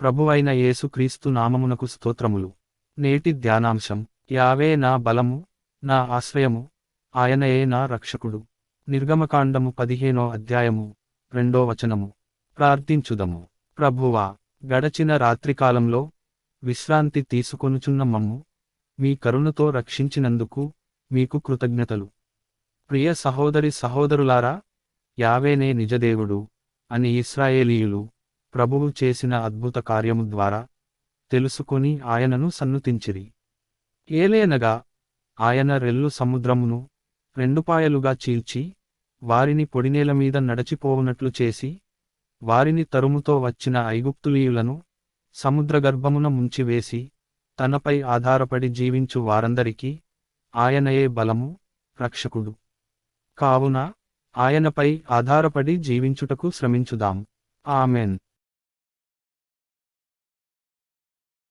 ప్రభువైన యేసుక్రీస్తు నామమునకు స్తోత్రములు. నేటి ధ్యానాంశం యావే నా బలము నా ఆశ్రయము ఆయనయే నా రక్షకుడు. నిర్గమకాండము పదిహేనో అధ్యాయము రెండో వచనము. ప్రార్థించుదము. ప్రభువా గడచిన రాత్రికాలంలో విశ్రాంతి తీసుకొనుచున్న మమ్ము మీ కరుణతో రక్షించినందుకు మీకు కృతజ్ఞతలు. ప్రియ సహోదరి సహోదరులారా యావేనే నిజదేవుడు అని ఇస్రాయేలీయులు ప్రభువు చేసిన అద్భుత కార్యము ద్వారా తెలుసుకొని ఆయనను సన్నుతించిరి. ఏలేనగా ఆయన రెల్లు సముద్రమును రెండుపాయలుగా చీల్చి వారిని పొడినేలమీద నడచిపోవునట్లు చేసి వారిని తరుముతో వచ్చిన ఐగుప్తులీయులను సముద్రగర్భమున ముంచివేసి తనపై ఆధారపడి జీవించు వారందరికీ ఆయనయే బలము రక్షకుడు. కావున ఆయనపై ఆధారపడి జీవించుటకు శ్రమించుదాం. ఆమెన్.